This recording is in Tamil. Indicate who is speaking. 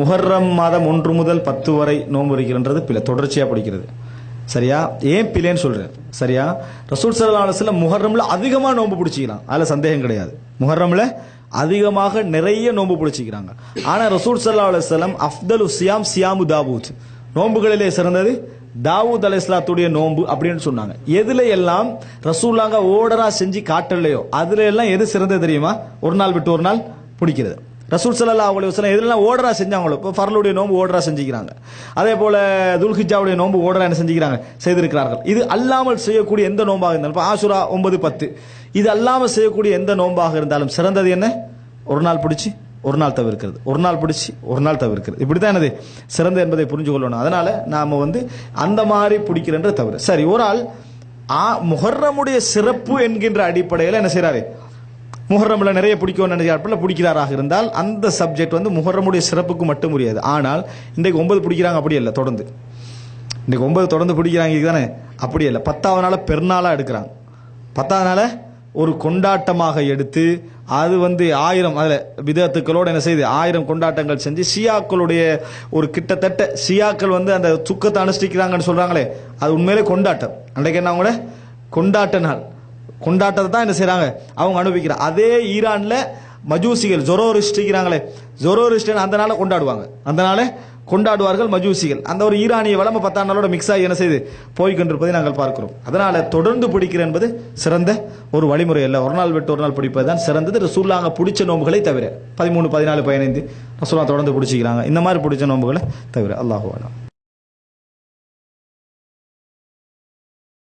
Speaker 1: முஹர்ரம் மாதம் ஒன்று முதல் பத்து வரை நோன்பு இருக்கிறன்றது பிள்ளை தொடர்ச்சியாக பிடிக்கிறது. சரியா? ஏன் பிள்ளைன்னு சொல்கிறேன் சரியா? ரசூல் சல்லா அலுவலம் முஹர்ரம்ல அதிகமாக நோன்பு பிடிச்சிக்கலாம் அதில் சந்தேகம் கிடையாது. முஹர்ரமில் அதிகமாக நிறைய நோன்பு பிடிச்சிக்கிறாங்க. ஆனால் ரசூல் சல்லா அலுவலம் அஃப்தலு சியாம் சியாமு தாவூத். நோன்புகளிலே சிறந்தது தாவூத் அலை இஸ்லாத்துடைய நோன்பு அப்படின்னு சொன்னாங்க. எதுல எல்லாம் ரசூலாங்க ஓடரா செஞ்சு காட்டலையோ அதுல எல்லாம் எது சிறந்தது தெரியுமா? ஒரு நாள் விட்டு ஒரு நாள் பிடிக்கிறது. ரசூல் சல்லா அலி வசலம் எதுலாம் ஓடரா செஞ்சாங்களோ இப்போ ஃபர்லுடைய நோம்பு ஓடரா செஞ்சுக்கிறாங்க. அதே போல துல்ஹிஜாவுடைய நோன்பு ஓடரா என்ன செஞ்சுக்கிறாங்க? செய்திருக்கிறார்கள். இது அல்லாமல் செய்யக்கூடிய எந்த நோம்பாக இருந்தாலும் இப்போ ஆசுரா ஒன்பது பத்து. இது அல்லாமல் செய்யக்கூடிய எந்த நோம்பாக இருந்தாலும் சிறந்தது என்ன? ஒரு நாள் பிடிச்சி ஒரு நாள் தவிர்க்கிறது. ஒரு நாள் பிடிச்சி ஒரு நாள் தவிர்க்கிறது. இப்படி தான் என்னது? சிறந்த என்பதை புரிஞ்சு கொள்ளணும். அதனால் நாம் வந்து அந்த மாதிரி பிடிக்கிறன்ற தவிர. சரி ஒரு ஆள் ஆ முஹர்ரமுடைய சிறப்பு என்கின்ற அடிப்படையில் என்ன செய்கிறாரு முஹர்ரம்ல நிறைய பிடிக்கும்னு நினைக்கிறாப்புல பிடிக்கிறாராக இருந்தால் அந்த சப்ஜெக்ட் வந்து முஹர்ரமுடைய சிறப்புக்கு மட்டும் முடியாது ஆனால் இன்றைக்கு ஒன்பது பிடிக்கிறாங்க அப்படி இல்லை தொடர்ந்து. இன்றைக்கு ஒன்பது தொடர்ந்து பிடிக்கிறாங்க தானே? அப்படி இல்லை பத்தாவது நாள பெருநாளாக எடுக்கிறாங்க. பத்தாவது நாள் ஒரு கொண்டாட்டமாக எடுத்து அது வந்து ஆயிரம் அதில் விதத்துக்களோடு என்ன செய்யுது ஆயிரம் கொண்டாட்டங்கள் செஞ்சு ஷியாக்களுடைய ஒரு கிட்டத்தட்ட ஷியாக்கள் வந்து அந்த துக்கத்தை அனுஷ்டிக்கிறாங்கன்னு சொல்கிறாங்களே அது உண்மையிலே கொண்டாட்டம். அன்றைக்கு என்ன அவங்கள கொண்டாட்ட நாள். கொண்டாட்டத்தை தான் என்ன செய்கிறாங்க அவங்க அனுபவிக்கிறாங்க அதே ஈரானில் மஜூசிகள் ஜொரோரிஸ்டிக்கிறாங்களே ஜொரோரிஸ்டன் அந்த நாளை கொண்டாடுவாங்க. அந்த நாளை கொண்டாடுவார்கள் மஜூசிகள். அந்த ஒரு ஈரானிய வளம பத்தாம் நாளோட மிக்ஸ் ஆகி என்ன செய்து? போய்கொண்டிருப்பதை நாங்கள் பார்க்கிறோம். அதனால தொடர்ந்து பிடிக்கிற என்பது சிறந்த ஒரு வழிமுறை அல்ல. ஒரு நாள் விட்டு ஒரு நாள் பிடிப்பது தான் சிறந்தது. ரசூல்லாங்க பிடிச்ச நோம்புகளை தவிர பதிமூணு பதினாலு பதினைந்து ரசூலா தொடர்ந்து பிடிச்சிக்கிறாங்க. இந்த மாதிரி பிடிச்ச நோம்புகளை தவிர அல்லாஹுவாலாம்